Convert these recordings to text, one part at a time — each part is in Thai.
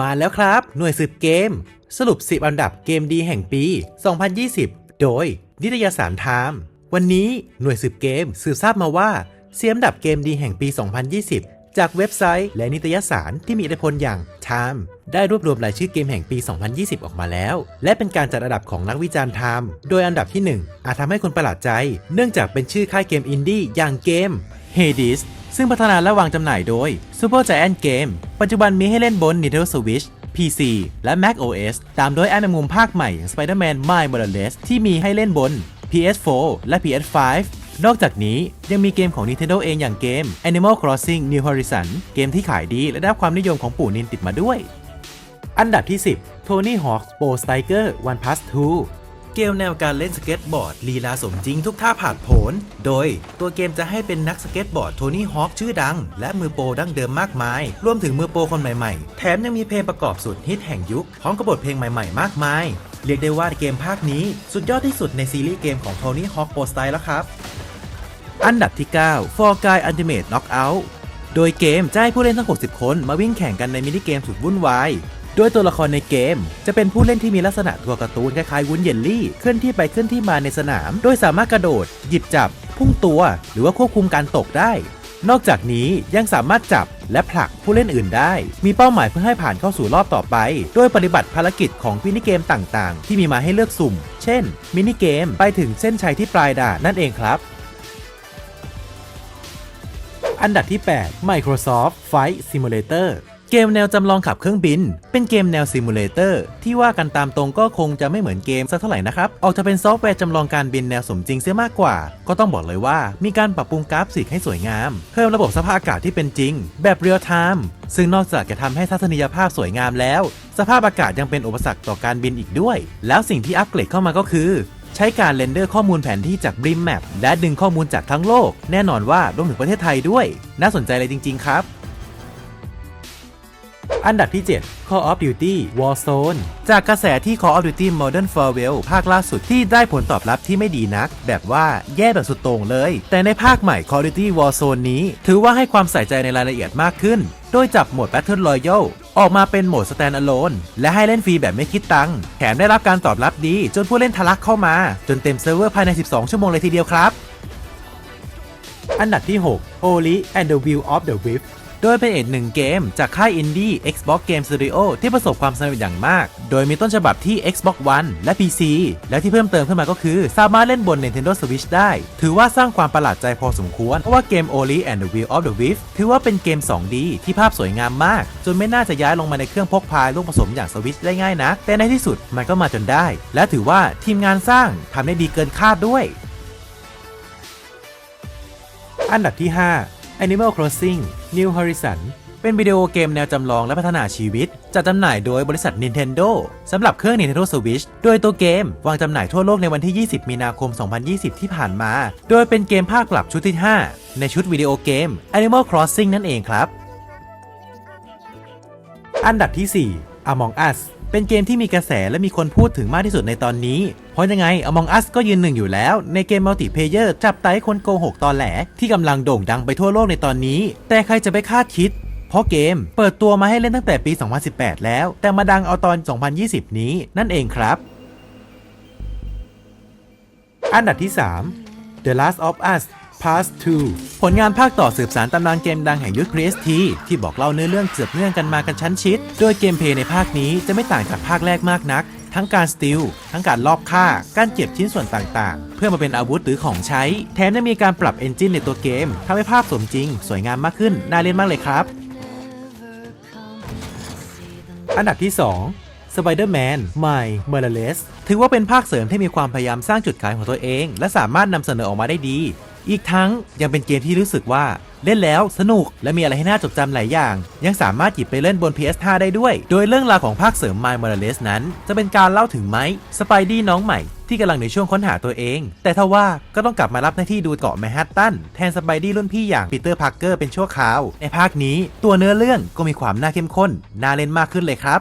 มาแล้วครับ หน่วยสืบเกม สรุป 10 อันดับเกมดีแห่งปี 2020 โดย นิตยสารไทม์วันนี้หน่วยสืบเกมสืบทราบมาว่าเสียมดับเกมดีแห่งปี 2020 จากเว็บไซต์และนิตยสารที่มีอิทธิพลอย่าง Time ได้รวบรวมรายชื่อเกมแห่งปี 2020 ออกมาแล้ว และเป็นการจัดอันดับของนักวิจารณ์ Time โดยอันดับที่ 1 อาจทำให้คนประหลาดใจ เนื่องจากเป็นชื่อค่ายเกมอินดี้อย่างเกม Hades ซึ่งพัฒนาและวางจำหน่ายโดย Super Giant Game ปัจจุบันมีให้เล่นบน Nintendo Switch PC และ Mac OS ตามด้วยแอนิมุมภาคใหม่อย่าง Spider-Man Miles Morales ที่มีให้เล่นบน PS4 และ PS5 นอกจากนี้ยังมีเกมของ Nintendo เองอย่างเกม Animal Crossing New Horizon เกมที่ขายดีและได้ความนิยมของปู่นินติดมาด้วย อันดับที่ 10 Tony Hawk Pro Striker One Plus 2 เกมแนวการเล่นสเก็ตบอร์ดลีลาสมจริงทุกท่าผ่านผลโดยตัวเกมจะให้เป็นนักสเก็ตบอร์ดโทนี่ฮอคชื่อดัง และมือโปรดั้งเดิมมากมาย รวมถึงมือโปรคนใหม่ๆ แถมยังมีเพลงประกอบสุดฮิตแห่งยุค พร้อมกับบทเพลงใหม่ๆ มากมาย เรียกได้ว่าเกมภาคนี้สุดยอดที่สุดในซีรีส์เกมของโทนี่ฮอคโปรสไตล์แล้วครับ อันดับที่ 9 For Guy Ultimate Knockout โดยเกมจะให้ผู้เล่นทั้ง 60 คนมาวิ่งแข่งกันในมินิเกมสุดวุ่นวาย โดยตัวละครในเกม จะเป็นผู้เล่นที่มีลักษณะตัวการ์ตูนคล้ายๆวุ้นเยลลี่เคลื่อนที่ไปเคลื่อนที่มาในสนาม โดยสามารถกระโดด หยิบจับ พุ่งตัว หรือว่าควบคุมการตกได้ นอกจากนี้ยังสามารถจับและผลักผู้เล่นอื่นได้ มีเป้าหมายเพื่อให้ผ่านเข้าสู่รอบต่อไป โดยปฏิบัติภารกิจของมินิเกมต่างๆ ที่มีมาให้เลือกสุ่ม เช่น มินิเกมไปถึงเส้นชัยที่ปลายด่านนั่นเองครับ อันดับที่ 8 Microsoft Flight Simulator เกมแนวจำลองขับเครื่องบิน เป็นเกมแนวซิมูเลเตอร์ที่ว่ากันตามตรงก็คงจะไม่เหมือนเกมสักเท่าไหร่นะครับ ออกจะเป็นซอฟต์แวร์จำลองการบินแนวสมจริงเสียมากกว่า ก็ต้องบอกเลยว่ามีการปรับปรุงกราฟิกให้สวยงาม เพิ่มระบบสภาพอากาศที่เป็นจริง แบบเรียลไทม์ซึ่งนอกจากจะทำให้ทัศนียภาพสวยงามแล้ว สภาพอากาศยังเป็นอุปสรรคต่อการบินอีกด้วย แล้วสิ่งที่อัปเกรดเข้ามาก็คือใช้การเรนเดอร์ข้อมูลแผนที่จาก Brim Map และดึงข้อมูลจากทั้งโลก แน่นอนว่ารวมถึงประเทศไทยด้วย น่าสนใจเลยจริง ๆ ครับ อันดับที่ 7 Call of Duty Warzone จากกระแสที่ Call of Duty Modern Warfare ภาคล่าสุดที่ได้ผลตอบรับที่ไม่ดีนัก แบบว่าแย่แบบสุดโต่งเลย แต่ในภาคใหม่ Call of Duty Warzone นี้ ถือว่าให้ความใส่ใจในรายละเอียดมากขึ้น โดยจับโหมด Battle Royale ออกมาเป็นโหมด Standalone และให้เล่นฟรีแบบไม่คิดตังค์แถมได้รับการตอบรับดี จนผู้เล่นทะลักเข้ามา จนเต็มเซิร์ฟเวอร์ภายใน 12 ชั่วโมงเลยทีเดียวครับ อันดับที่ 6 Oli and the Will of the Wisp โดยเป็นอีกหนึ่งเกมจากค่ายอินดี้ Xbox Game Studio ที่ประสบความสำเร็จอย่างมาก โดยมีต้นฉบับที่ Xbox One และ PC และที่เพิ่มเติมขึ้นมาก็คือ สามารถเล่นบน Nintendo Switch ได้ ถือว่าสร้างความประหลาดใจพอสมควร เพราะว่าเกม Oli and the Will of the Wisp ถือว่าเป็นเกม 2D ที่ภาพสวยงามมาก จนไม่น่าจะย้ายลงมาในเครื่องพกพาลูกผสมอย่าง Switch ได้ง่ายนะแต่ในที่สุดมันก็มาจนได้ และถือว่าทีมงานสร้างทำได้ดีเกินคาดด้วย อันดับที่ 5 Animal Crossing New Horizon เป็นวิดีโอเกมแนวจำลองและพัฒนาชีวิต จัดจำหน่ายโดยบริษัท Nintendo สำหรับเครื่อง Nintendo Switch โดยตัวเกม วางจำหน่ายทั่วโลกในวันที่ 20 มีนาคม 2020 ที่ผ่านมา โดยเป็นเกมภาคกลับชุดที่ 5 ในชุดวิดีโอเกม Animal Crossing นั่นเองครับ อันดับที่ 4 Among Us เป็นเกมที่มีกระแสและมีคนพูดถึงมากที่สุดในตอนนี้ เพราะยังไง Among Us ก็ยืนหนึ่งอยู่แล้ว ในเกมมัลติเพเยอร์จับไต้คนโกหกตอนแหล ที่กำลังโด่งดังไปทั่วโลกในตอนนี้ แต่ใครจะไปคาดคิดเพราะเกมเปิดตัวมาให้เล่นตั้งแต่ปี 2018 แล้ว แต่มาดังเอาตอน 2020 นี้นั่นเองครับ อันดับที่ 3 The Last of Us Part 2 ผลงานภาคต่อสืบสารตำนานเกมดังแห่งยุค PST ที่บอกเล่าเนื้อเรื่องเสือบเนื่องกันมากันชั้นชิด โดยเกมเพลย์ในภาคนี้จะไม่ต่างจากภาคแรกมากนัก ทั้งการสติล ทั้งการลอบฆ่า การเก็บชิ้นส่วนต่างๆ เพื่อมาเป็นอาวุธหรือของใช้ แถมยังมีการปรับเอนจินในตัวเกมทำให้ภาพสมจริง สวยงามมากขึ้น น่าเล่นมากเลยครับ อันดับที่ 2 Spider-Man My Morales ถือว่าเป็นภาคเสริมที่มีความพยายามสร้างจุดขายของตัวเอง และสามารถนำเสนอออกมาได้ดี อีกทั้งยังเป็นเกมที่รู้สึกว่าเล่นแล้วสนุกและมีอะไรให้น่าจดจำหลายอย่าง ยังสามารถหยิบไปเล่นบน PS5 ได้ด้วย โดยเรื่องราวของภาคเสริม My Morales นั้น จะเป็นการเล่าถึงไมค์สไปดี้น้องใหม่ที่กำลังในช่วงค้นหาตัวเอง แต่ถ้าว่าก็ต้องกลับมารับหน้าที่ดูเกาะแมนฮัตตันแทนสไปดี้รุ่นพี่อย่างปีเตอร์พาร์เกอร์เป็นชั่วคราว ในภาคนี้ตัวเนื้อเรื่องก็มีความน่าเข้มข้น น่าเล่นมากขึ้นเลยครับ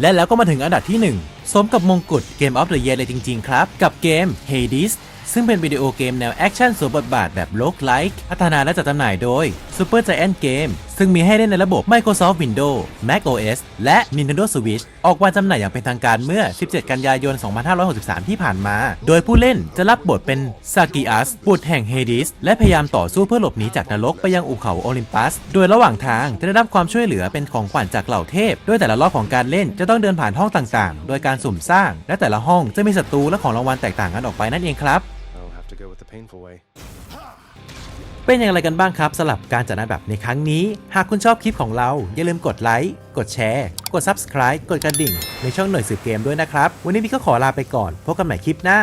และแล้วก็มาถึงอันดับที่ 1 สมกับมงกุฎ Game of the Year เลยจริง ๆ ครับ กับเกม Hades ซึ่งเป็นวิดีโอเกมแนวแอคชั่นสวมบทบาทแบบโลกไลค์พัฒนาและจัดจำหน่ายโดย Super Giant Game ซึ่งมีให้เล่นในระบบ Microsoft Windows Mac OS และ Nintendo Switch ออกวางจำหน่ายอย่างเป็นทางการเมื่อ 17 กันยายน 2563 ที่ผ่านมา โดยผู้เล่นจะรับบทเป็นซากิอัสบุตรแห่งเฮดิส และพยายามต่อสู้เพื่อหลบหนีจากนรกไปยังอุเขาโอลิมปัส โดยระหว่างทางจะได้รับความช่วยเหลือเป็นของขวัญจากเหล่าเทพ โดยแต่ละรอบของการเล่นจะต้องเดินผ่านห้องต่างๆ โดยการสุ่มสร้าง และแต่ละห้องจะมีศัตรูและของรางวัลแตกต่างกันออกไปนั่นเองครับ to go with the painful way. เป็นอย่างไรกันบ้างครับสำหรับการจัดอันดับในครั้งนี้ หากคุณชอบคลิปของเรา อย่าลืมกดไลค์กดแชร์ กด Subscribe กดกระดิ่ง ในช่องหน่วยสืบเกมด้วยนะครับ วันนี้พี่ก็ขอลาไปก่อนพบกันใหม่คลิปหน้า